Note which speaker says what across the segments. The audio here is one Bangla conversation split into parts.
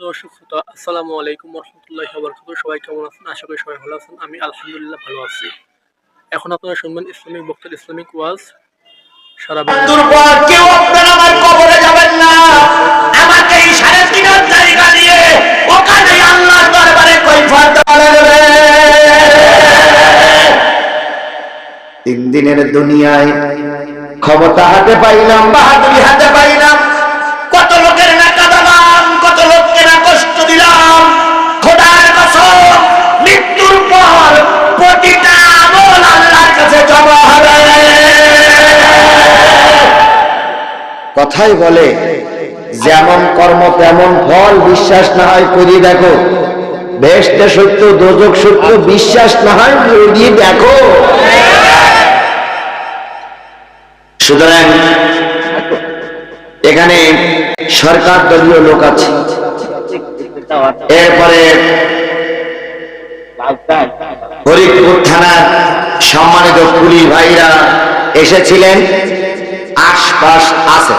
Speaker 1: দর্শক শ্রোতা, আসসালামু আলাইকুম রহমতুল্লাহি বরকাত সবাই কেমন আছেন? আশা করি সবাই ভালো আছেন। আমি আলহামদুলিল্লাহ ভালো আছি। এখন আপনারা শুনবেন ইসলামিক বক্তার ইসলামিক ওয়াজ। সারা
Speaker 2: না। তিন দিনের দুনিয়ায় ক্ষমতা হাতে পাইলাম, বাহাদুরি হাতে পাইলাম। কথাই বলে, যেমন কর্ম, তেমন ফল, বিশ্বাস না হয় করি দেখো। বেশটা সত্য, দোজক সত্য, বিশ্বাস না হয় দেখো। সুতরাং এখানে সরকার দলীয় লোক আছে। এরপরে ফরিদপুর থানার সম্মানিত পুলিশ ভাইরা এসেছিলেন। আশপাশ আছে।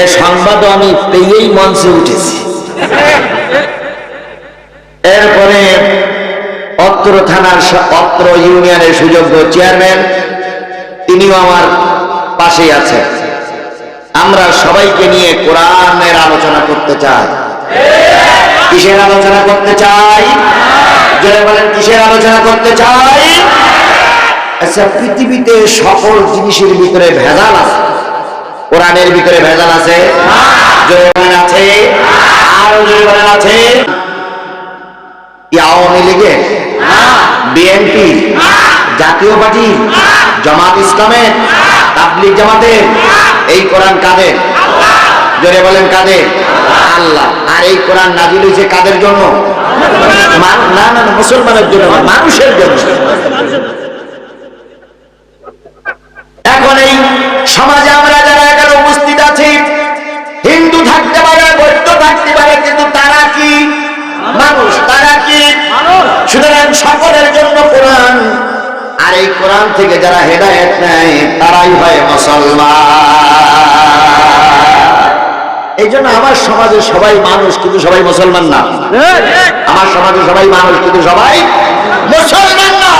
Speaker 2: এ সংবাদ আমি পেয়েই মঞ্চে উঠেছি। এরপরে অত্র থানার অত্র ইউনিয়নের সুযোগ্য চেয়ারম্যান, তিনিও আমার পাশেই আছেন আমরা সবাইকে নিয়ে কোরআনের আলোচনা করতে চাই। কিসের আলোচনা করতে চাই? বলেন, কিসের আলোচনা করতে চাই? আচ্ছা পৃথিবীতে সকল জিনিসের ভিতরে ভেজাল আছে। কোরআনের ভিতরে ভেজাল আছে? আছে? আছে? আওয়ামী লীগের বিএনপি? জাতীয় পার্টি? জামাত ইসলামের? তাবলিগ জামাতের? এই কোরআন কাদের? জোরে বলেন কাদের? আল্লাহ। আর এই কোরআন নাজিল হয়েছে কাদের জন্য? না না, মুসলমানের জন্য মানুষের জন্য। এই কোরআন থেকে যারা হেদায়েত নেয় তারাই হয় মুসলমান। এই জন্য আমার সমাজে সবাই মানুষ কিন্তু সবাই মুসলমান না। আমার সমাজে সবাই মানুষ কিন্তু সবাই মুসলমান না।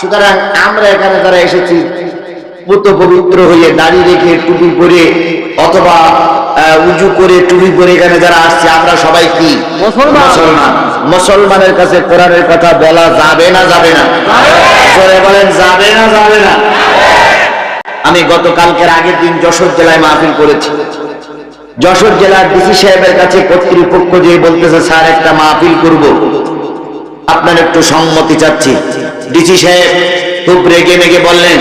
Speaker 2: সুতরাং আমরা এখানে যারা এসেছি পুত পবিত্র হয়ে দাঁড়িয়ে রেখে টুপি পরে অথবা উজু করে টুপি পরে এখানে যারা আসছে আমরা সবাই কি?
Speaker 1: মুসলমান।
Speaker 2: মুসলমান মুসলমানের কাছে কোরআনের কথা বলা যাবে না যাবে না? বলেন, যাবে না যাবে না? আমি গতকালকের আগের দিন যশোর জেলায় মাহফিল করেছি। যশোর জেলার ডিসি সাহেবের কাছে কর্তৃপক্ষ যে বলতেছে, স্যার, একটা মাহফিল করব। আপনার একটু সম্মতি চাচ্ছি। ডিসি সাহেব খুব রেগে মেগে বললেন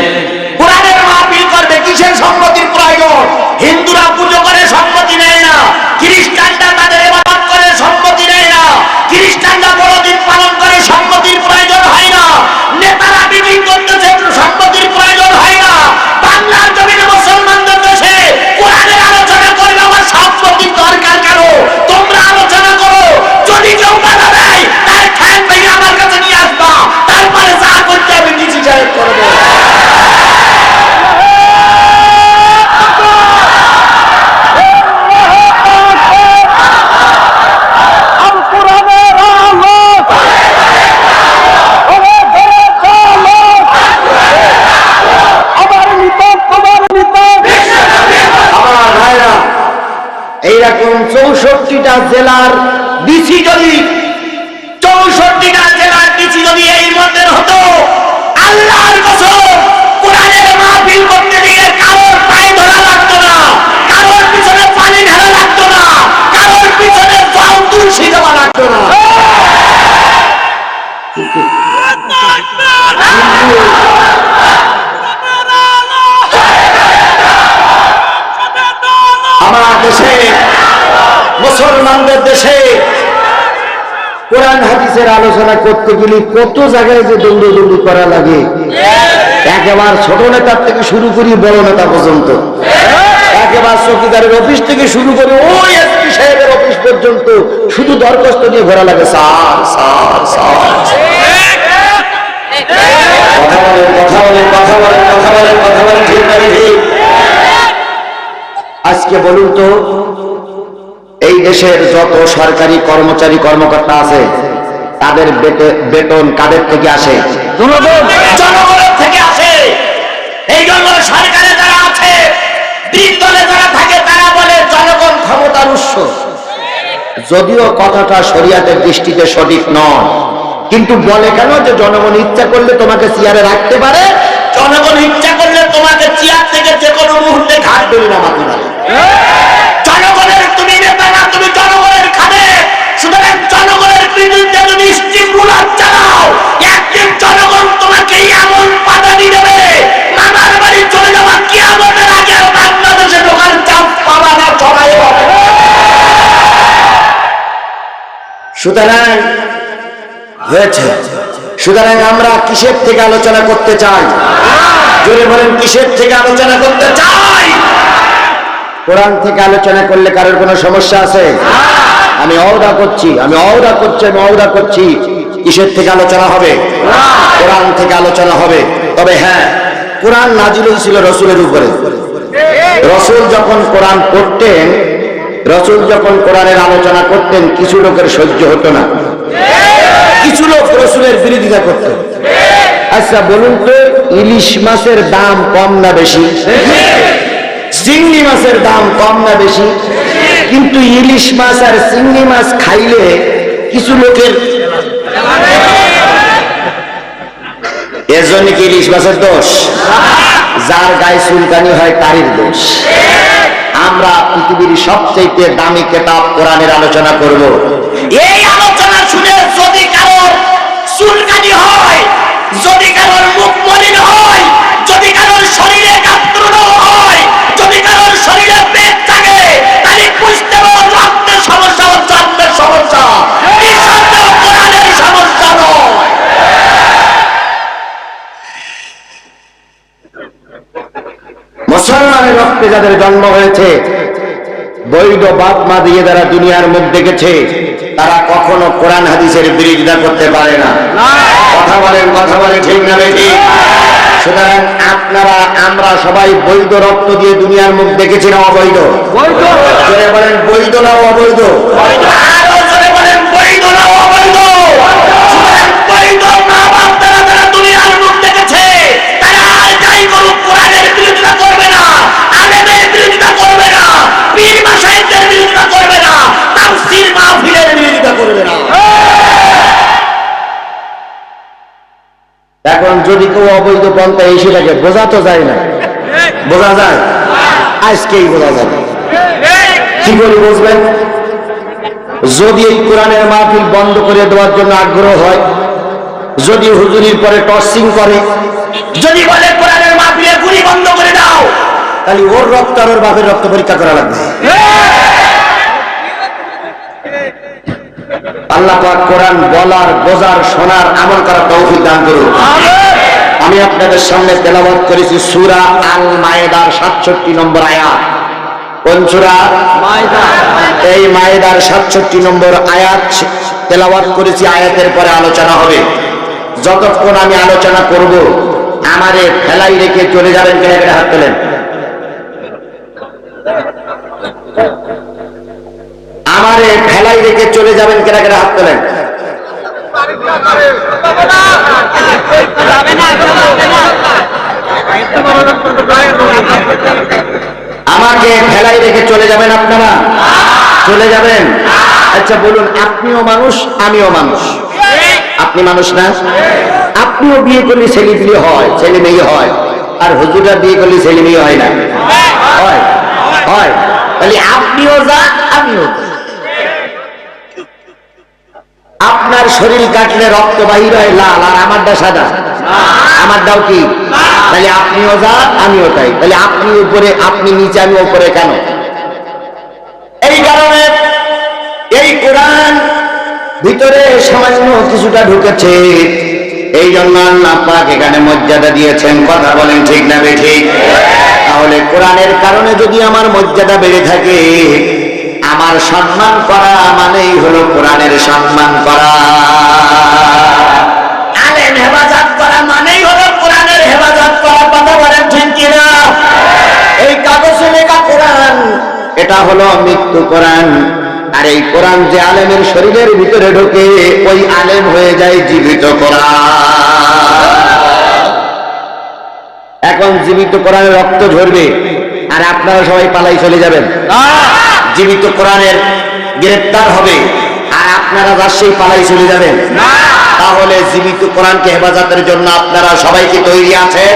Speaker 2: এইরকম চৌষট্টিটা জেলার ডিসি যদি চৌষট্টিটা জেলার ডিসি যদি এই মন্দির হতো আল্লাহর কসম কোরআনের মাহফিল করতে গিয়ে কারোর পায়ে ধরা লাগতো না কারোর পিছনে পানি ঢালা লাগতো না কারোর পিছনে পাও তুলসী দেওয়া লাগতো না। দেশে, মুসলমানদের দেশে কোরআন হাদিসের আলোচনা করতে গেলে কত জায়গায় যে দণ্ডদণ্ডি করা লাগে। একেবারে ছোট নেতার থেকে শুরু করি বড় নেতা পর্যন্ত। একেবারে চৌকিদারের অফিস থেকে শুরু করে ওই এসপি সাহেবের অফিস পর্যন্ত শুধু দরখাস্ত নিয়ে ঘোরা লাগে। Sir sir sir. কথা বলেন কথা বলেন কথা বলেন কথা বলেন কথা বলেন, ঠিক ঠিক। আজকে বলুন তো এই দেশের যত সরকারি কর্মচারী কর্মকর্তা আছে তাদের বেতন কাদের থেকে আসে? জনগণের থেকে আসে। এই জন্য সরকারে যারা আছে দলে যারা থাকে তারা বলে জনগণ ক্ষমতার উৎস। যদিও কথাটা শরিয়াতের দৃষ্টিতে সঠিক নয় কিন্তু বলে কেন যে জনগণ ইচ্ছা করলে তোমাকে চেয়ারে রাখতে পারে? জনগণ ইচ্ছা করলে তোমাকে চেয়ার থেকে যে কোনো মুহূর্তে ঘাট ধরে নামাতে পারে জনগণের তুমি নেতা না, তুমি জনগণের সুতরাং জনগণের বিরুদ্ধে রুলার চালাও, একদিন জনগণ তোমাকে এমন পাদানি দেবে, মামার বাড়ি চলে যাওয়া কি আমাদের আগে বাংলাদেশে ঢোকার চাপ পাবা না চড়াই হবে সুতরাং হয়েছে। সুতরাং আমরা কিসের থেকে আলোচনা করতে চাই? জোরে বলেন, কিসের থেকে আলোচনা করতে চাই? কোরআন থেকে আলোচনা করলে কারোর কোনো সমস্যা আছে? আমি অওদা করছি আমি অওদা করছি আমি অওদা করছি। কিসের থেকে আলোচনা হবে? কোরআন থেকে আলোচনা হবে। তবে হ্যাঁ কোরআন নাজিল হয়েছিল রসুলের উপরে। রসুল যখন কোরআন পড়তেন রসুল যখন কোরআনের আলোচনা করতেন কিছু লোকের সহ্য হতো না। কিছু লোক রসুলের বিরোধিতা করত। আচ্ছা বলুন তো ইলিশ মাছের দাম কম না বেশি? চিংড়ি মাছের দাম কম না বেশি? কিন্তু ইলিশ মাছ আর চিংড়ি মাছ খাইলে কিছু লোকের এর জন্য কি ইলিশ মাছের দোষ? যার গায়ে চুলকানি হয় তারই দোষ। আমরা পৃথিবীর সবচেয়ে দামি কেতাব কোরআনের আলোচনা করব। এই আলোচনা শুনে যদি কারোর চুলকানি হয়, যদি কারোর মুখ যাদের জন্ম হয়েছে। বৈধ বাপ মা দিয়ে যারা দুনিয়ার মুখ দেখেছে তারা কখনো কোরআন হাদিসের বিরোধিতা করতে পারে না। কথা বলেন কথা বলে ঠিক না বেঠিক? সুতরাং আপনারা আমরা সবাই বৈধ রক্ত দিয়ে দুনিয়ার মুখ দেখেছি না অবৈধ? বলেন বৈধ না অবৈধ? এখন যদি কেউ অবৈধ পন্থা এসে থাকে বোঝা তো যায় না। বোঝা যায়? আজকেই বোঝা যাবে। কি করে বুঝবেন? যদি এই কোরআনের মাহফিল বন্ধ করে দেওয়ার জন্য আগ্রহ হয়, যদি হুজুরির পরে টর্চিং করে, যদি বলে কোরআনের মাহফিলে গুলি বন্ধ করে দাও, তাহলে ওর রক্ত আর ওর বাপের রক্ত পরীক্ষা করা লাগবে। আল্লাহ পাক কোরআন বলার বোঝার শোনার আমল করার তৌফিক দান করুন। আমি আপনাদের সামনে তেলাওয়াত করেছি সূরা আল মায়েদার 67 নম্বর আয়াত। কোন সূরা? এই মায়েদার 67 নম্বর আয়াত তেলাওয়াত করেছি আয়াতের পরে আলোচনা হবে। যতক্ষণ আমি আলোচনা করব আমারে ফেলাই রেখে চলে যাবেন কেন কেন হাত তোলেন। আমারে ফেলাই রেখে চলে যাবেন কেন কেন হাত তোলেন। আমাকে ফেলাই রেখে চলে যাবেন আপনারা? চলে যাবেন? আচ্ছা বলুন, আপনিও মানুষ, আমিও মানুষ। আপনি মানুষ না? আপনিও বিয়ে করলে ছেলে বিয়ে হয়, ছেলে মেয়ে হয়, আর হুজুরা বিয়ে করলে ছেলে মেয়ে হয় না। হয় হয়। তাহলে আপনিও যা, আমিও যা। আপনার শরীর কাটলে রক্ত বাহির হয় লাল, আর আমারটা সাদা। আমারটাও কি? তাহলে আপনিও যা আমিও তাই। তাহলে আপনি উপরে, আপনি নিচে, আমি উপরে কেন? এই কারণে এই কোরআন ভিতরে সামান্য কিছুটা ঢুকেছে। এই জন্য পাক এখানে মর্যাদা দিয়েছেন। কথা বলেন ঠিক না ঠিক তাহলে কোরআনের কারণে যদি আমার মর্যাদা বেড়ে থাকে আমার সম্মান করা মানেই হলো কোরআনের সম্মান করা। আলেম হেফাজত করা মানেই হলো কোরআনের হেফাজত করা কথা বলেন ঠিক কিনা? এই কাগজে লেখা কোরআন এটা হলো মৃত্যু কোরআন। আর এই কোরআন যে আলেমের শরীরের ভিতরে ঢোকে ওই আলেম হয়ে যায় জীবিত কোরআন। এখন জীবিত কোরআনের রক্ত ঝরবে আর আপনারা সবাই পালাই চলে যাবেন। জীবিত কোরআনের গ্রেপ্তার হবে আর আপনারা রাজশাহী পালাই চলে যাবেন। তাহলে জীবিত কোরআনকে হেফাজতের জন্য আপনারা সবাইকে তৈরি আছেন।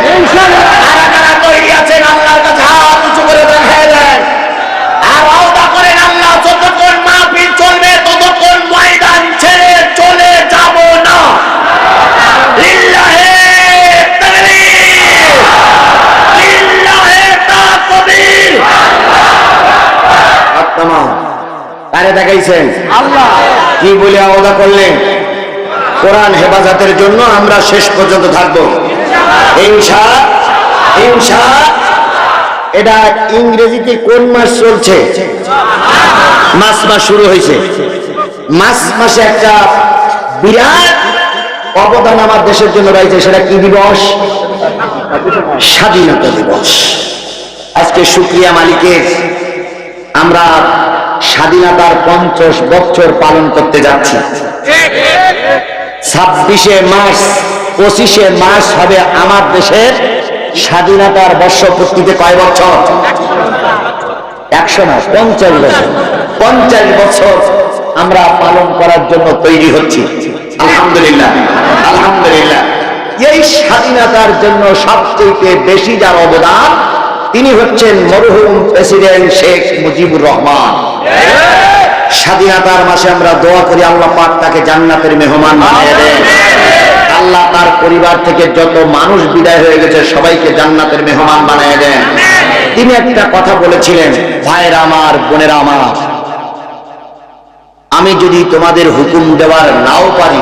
Speaker 2: দেখাইছেন। আল্লাহ। কি বলে আওদা করলেন? কোরআন হেফাজতের জন্য আমরা শেষ পর্যন্ত থাকব। হিংসা হিংসা এটা ইংরেজিতে কোন মাস চলছে? মাস মাস শুরু হয়েছে। মাস মাসে একটা বিরাট অবদান আমার দেশের জন্য রয়েছে সেটা কি দিবস? স্বাধীনতা দিবস। আজকে সুক্রিয়া মালিকের আমরা স্বাধীনতার পঞ্চাশ বছর পালন করতে যাচ্ছি। ছাব্বিশে মার্চ, পঁচিশে মার্চ হবে আমার দেশের স্বাধীনতার বর্ষপূর্তিতে কয় বছর? একশো না পঞ্চাশ বছর। পঞ্চাশ বছর আমরা পালন করার জন্য তৈরি হচ্ছি। আলহামদুলিল্লাহ আলহামদুলিল্লাহ। এই স্বাধীনতার জন্য সবচেয়ে বেশি যার অবদান তিনি হচ্ছেন মরহুম প্রেসিডেন্ট শেখ মুজিবুর রহমান। স্বাধীনতার মাসে আমরা দোয়া করি, আল্লাহ পাক তাকে জান্নাতের মেহমান বানিয়ে দেন। আল্লাহ তার পরিবার থেকে যত মানুষ বিদায় হয়ে গেছে, সবাইকে জান্নাতের মেহমান বানিয়ে দেন। তিনি একটা কথা বলেছিলেন, ভাইয়েরা আমার, বোনের আমার, আমি যদি তোমাদের হুকুম দেওয়ার নাও পারি,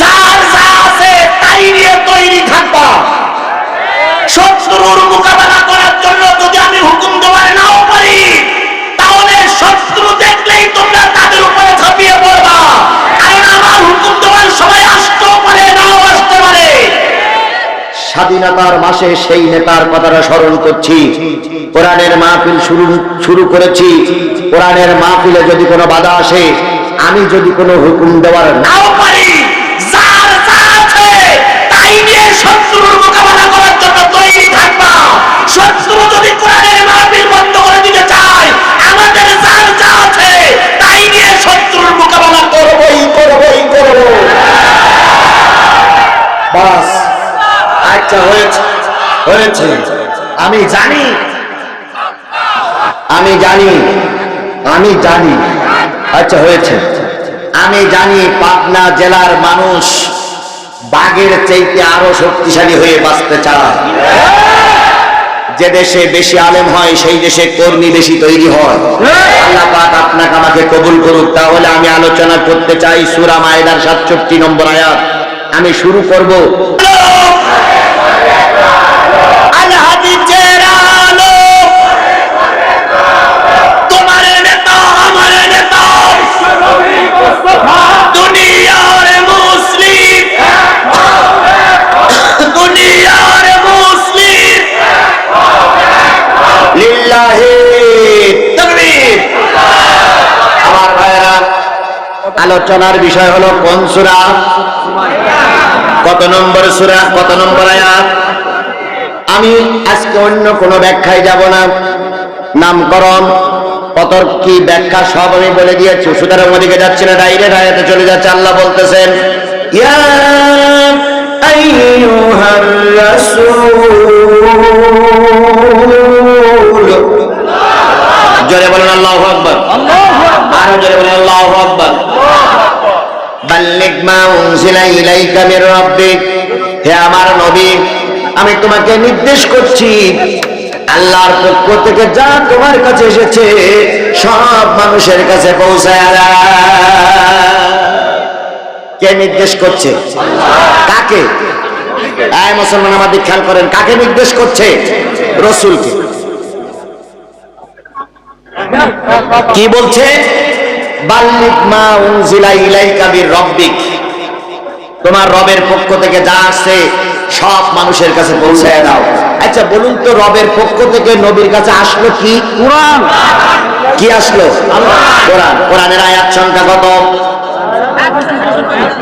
Speaker 2: যার যা আছে তাই নিয়ে তৈরি থাকবা। শত্রুর মোকাবেলা করার জন্য যদি আমি হুকুম দেওয়ার নাও পারি তাহলে শত্রু দেখলেই তোমরা তাদের উপরে ঝাঁপিয়ে পড়বা। কারণ আমার হুকুম দেওয়ার সময় আসতেও পারে নাও আসতে পারে। স্বাধীনতার মাসে সেই নেতার কথাটা স্মরণ করছি। কোরআনের মাহফিল শুরু শুরু করেছি। কোরআনের মাহফিলে যদি কোনো বাধা আসে আমি যদি কোনো হুকুম দেওয়ার নাও পারি আচ্ছা হয়েছে হয়েছে। আমি জানি আমি জানি আমি জানি। আচ্ছা হয়েছে। আমি জানি পাবনা জেলার মানুষ বাঘের চাইতে আরও শক্তিশালী হয়ে বাঁচতে চায়। যে দেশে বেশি আলেম হয়, সেই দেশে কর্মী বেশি তৈরি হয়। আল্লাহ আপনাকে আমাকে কবুল করুক। তাহলে আমি আলোচনা করতে চাই সুরা মায়দার সাতষট্টি নম্বর আয়াত। আমি শুরু করব। আলোচনার বিষয় হলো কোন সূরা? কত নম্বর সূরা, কত নম্বর আয়াত? আমি আজকে অন্য কোনো ব্যাখ্যায় যাব না। নামকরণ কত কি ব্যাখ্যা সব আমি বলে দিয়েছি। সুতরাং ওদিকে যাচ্ছে না ডাইরেক্ট আয়াতে চলে যাচ্ছে। আল্লাহ বলতেছেন, ইয়া আল্লাহু আকবার। আরও জোরে বলেন আল্লাহু আকবার। বাল্লিগ মা উনজিলা ইলাইকা মির রাব্বিক। হে আমার নবী আমি তোমাকে নির্দেশ করছি আল্লাহর পক্ষ থেকে যা তোমার কাছে এসেছে সব মানুষের কাছে পৌঁছায়। কে নির্দেশ করছে? কাকে? আয় মুসলমান আমাদের খেয়াল করেন কাকে নির্দেশ করছে? রসুলকে। কি বলছে? বাল্লিক মা উনজিলা ইলাইকা মির রব্বিক। তোমার রবের পক্ষ থেকে যা আসছে সব মানুষের কাছে পৌঁছায় দাও। আচ্ছা বলুন তো রবের পক্ষ থেকে নবীর কাছে আসলো কি? কোরআন। কি আসলো? কোরআন। কোরআনের আয়াত সংখ্যা কত?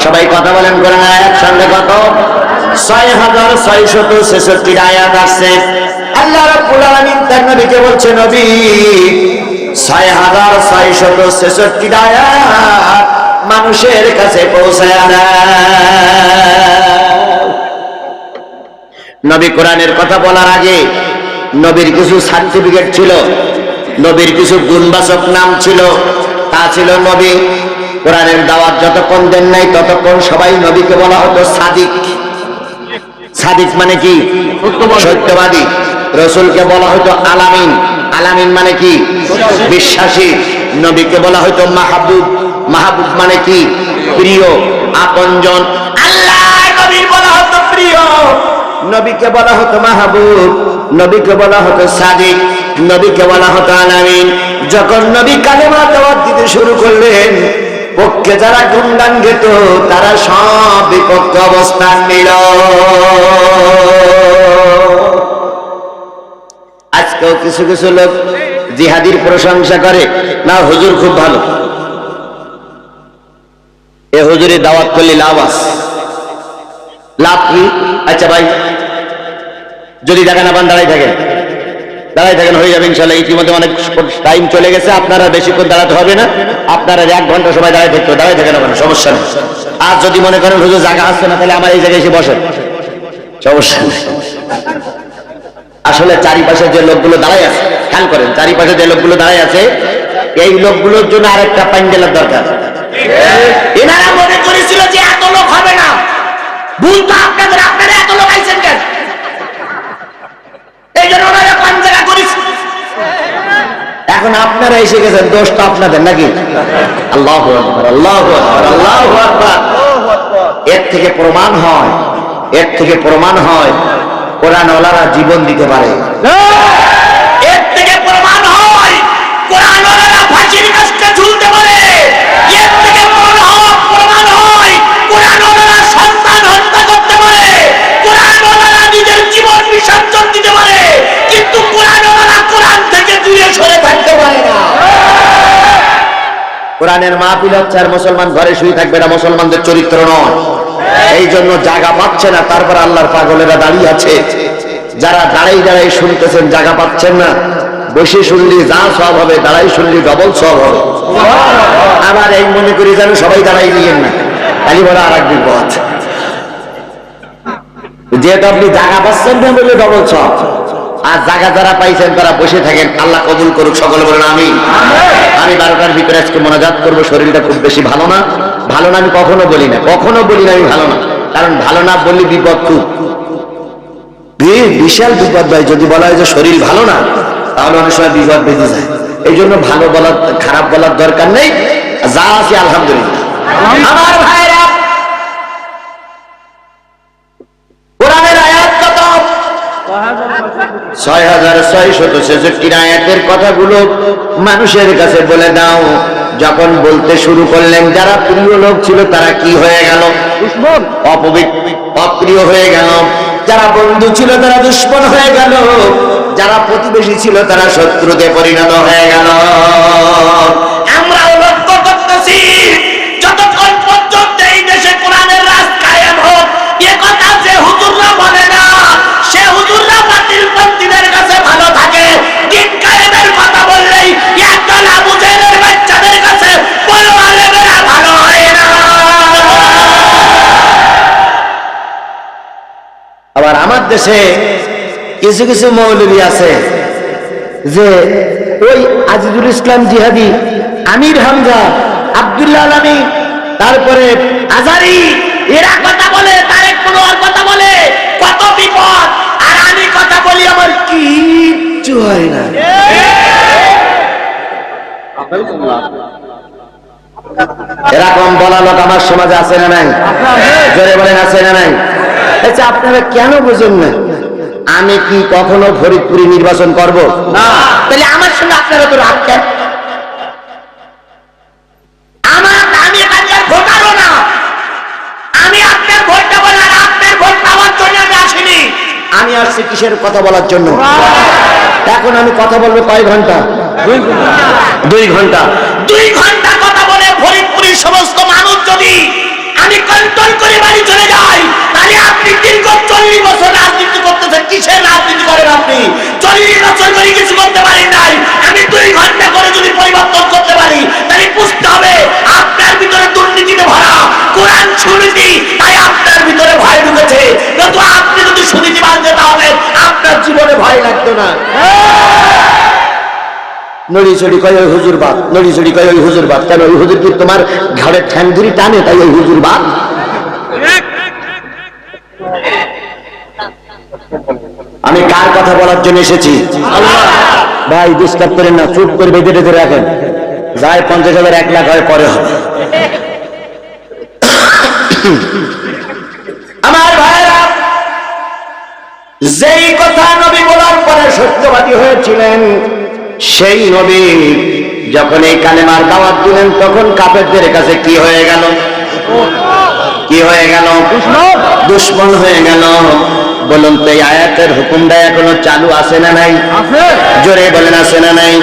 Speaker 2: সবাই কথা বলেন কোরআনের আয়াত সংখ্যা কত? ছয় হাজার ছয়শত ছেষট্টি আয়াত আছে আল্লাহ রাব্বুল আলামিন তার নবীকে বলছে নবী হাজার মানুষের কাছে নবী কোরআনের কথা বলার আগে নবীর কিছু সার্টিফিকেট ছিল, নবীর কিছু গুণবাচক নাম ছিল, তা ছিল নবী কোরআনের দাওয়াত যতক্ষণ দেন নাই ততক্ষণ সবাই নবীকে বলা হতো সাদিক। সাদিক মানে কি? সত্যবাদী। রসুলকে বলা হতো আলামিন। আলামিন মানে কি? বিশ্বাসী। নবীকে বলা হতো মাহবুব। মাহবুব মানে কি? প্রিয়, আপনজন। নবীকে বলা হতো মাহবুব। নবীকে বলা হতো সাদিক। নবীকে বলা হতো আলামিন। যখন নবী কালেমা দাওয়াত দিতে শুরু করলেন, পক্ষে যারা গুন্ডান গেত, তারা সব বিপক্ষ অবস্থান নিল। আজকেও কিছু কিছু লোক জিহাদির প্রশংসা করে। না, হুজুর খুব ভালো। এ হুজুরের দাওয়াত করলে লাভ আছে। লাভ কি? আচ্ছা ভাই, যদি দেখেন আবার দাঁড়াই থাকেন। দাঁড়াই থাকেন, হয়ে যাবে ইনশাল্লাহ ইতিমধ্যে অনেক টাইম চলে গেছে, আপনারা বেশিক্ষণ দাঁড়াতে হবে না। আপনারা এক ঘণ্টা সময় দাঁড়াই থাকতে দাঁড়াই থাকেন ওখানে সমস্যা নেই। আর যদি মনে করেন হুজুর জায়গা আসছে না, তাহলে আমার এই জায়গায় এসে বসেন। সমস্যা নেই। আসলে চারিপাশে যে লোকগুলো দাঁড়াই আছে, খেয়াল করেন, চারিপাশে যে লোকগুলো দাঁড়াই আছে, এই লোকগুলোর জন্য আরেকটা প্যান্ডেলের দরকার। এনারা মনে করেছিল যে এত লোক হবে না। ভুল তো আপনাদের, আপনারা এত লোক আইছেন কেন? এই জন্য ওনারা এখন আপনারা এসে গেছেন, দোষ তো আপনাদের নাকি? আল্লাহ আল্লাহ আল্লাহ এর থেকে প্রমাণ হয়, এর থেকে প্রমাণ হয় কোরআন ওলারা জীবন দিতে পারে। এর থেকে প্রমাণ হয় কোরআন ফাঁসির কাজটা ঝুলতে পারে। এর থেকে প্রমাণ হয় প্রমাণ হয় কোরআন ওলারা সন্তান হত্যা করতে পারে। কোরআন নিজের জীবন বিসর্জন দিতে পারে। কিন্তু কোরআন কোরআন থেকে দূরে সরে থাকতে পারে না। কোরআনের মাহফিল হচ্ছে আর মুসলমান ঘরে শুয়ে থাকবে না মুসলমানদের চরিত্র নয়। এই জন্য জায়গা পাচ্ছে না, তারপর আল্লাহর পাগলেরা দাঁড়িয়ে আছে। যারা দাঁড়াই দাঁড়াই শুনতেছেন জায়গা পাচ্ছেন না। বসে শুনলি যা সব হবে, দাঁড়াই শুনলি ডবল সব হবে। আবার এই মনে করি যেন সবাই দাঁড়াই নিয়েন না। খালি বলে আর এক বিপদ। যেহেতু আপনি জায়গা পাচ্ছেন না বলে ডবল সব। আর জায়গা যারা পাইছেন তারা বসে থাকেন। আল্লাহ কবুল করুক সকলে বলেন আমি আমি বারোটার ভিতরে আজকে মনোজাত করব শরীরটা খুব বেশি ভালো না। ভালো না আমি কখনো বলি না। কখনো বলি না আমি ভালো না। কারণ ভালো না বললে বিপদ খুব। বিশাল বিপদ ভাই যদি বলা হয় যে শরীর ভালো না তাহলে অনেক সময় বিপদ বেঁধে যায়। এই জন্য ভালো বলার খারাপ বলার দরকার নেই। যা আছে আলহামদুলিল্লাহ। আমার ভাইরা কোরআনের আয়াত কত ছয় হাজার ছয় শত ছেষট্টি আয়াতের কথাগুলো মানুষের কাছে বলে দাও। যখন বলতে শুরু করলেন, যারা প্রিয় লোক ছিল, তারা কি হয়ে গেল? অপ্রিয় হয়ে গেল। যারা বন্ধু ছিল, তারা দুশ্মন হয়ে গেল। যারা প্রতিবেশী ছিল, তারা শত্রুতে পরিণত হয়ে গেল। আমরাও লক্ষ্য করতেছি আবার আমার দেশে কিছু কিছু মৌলবী আছে যে ওই আজিজুল ইসলাম জিহাদি, আমির হামজা, আব্দুল্লাহ আলমী তারপরে আজারি, এরা কথা বলে, তারেক মনোয়ার কথা বলে, কত বিপদ, আর আমি কথা বলি আমার কিচ্ছু হয় না। এরকম বলা লোক আমার সমাজে আছে না নাই? জোরে বলেন, আছে না নাই? আচ্ছা আপনারা কেন বুঝুন না? আমি কি কখনো ফরিদপুরি নির্বাচন করব? না। তাহলে আমার সঙ্গে আপনারা তো আমার আমি আসছি কিসের কথা বলার জন্য? এখন আমি কথা বলব কয় ঘণ্টা। দুই ঘণ্টা। দুই ঘণ্টা কথা বলে ফরিদপুরের সমস্ত মানুষ যদি আমি কন্ট্রোল করে বাড়ি চলে যাই। তাহলে আপনি দীর্ঘ চল্লিশ বছর রাজনীতি করতেছেন, কিসের রাজনীতি করেন আপনি? চল্লিশ বছর ধরে কিছু করতে পারেন নাই। আমি দুই ঘণ্টা করে যদি পরিবর্তন করতে পারি, তাহলে বুঝতে হবে আপনার ভিতরে দুর্নীতিতে ভরা। কোরআন সুনীতি তাই আপনার ভিতরে ভয় ঢুকেছে। কিন্তু আপনি যদি সুনীতি মানতে তাহলে আপনার জীবনে ভয় লাগতো না। নড়ি চড়ি কয় ওই হুজুর বাদ নড়ি চড়ি কয় ওই হুজুর কেন ওই হুজুর কি তোমার ধরি টানে তাই ওই হুজুর আমি কার কথা বলার জন্য এসেছি? ভাই, ডিস্টার্ব করেন না, চুপ করে বেঁধে বেঁধে রাখেন। যায় পঞ্চাশ হাজার এক লাখ হয়, পরে হবে। আমার ভাইরা যেই কথা নবী বলার পরে সত্যবাদী হয়েছিলেন সেই নবী যখন এই কালেমার দাওয়াত দিলেন তখন কাপেরদের কাছে কি হয়ে গেল? কি হয়ে গেল? দুশ্মন হয়ে গেল। বলুন তো এই আয়াতের হুকুমটা এখনও চালু আছে না নাই? জোরে বলেন আছে না নাই?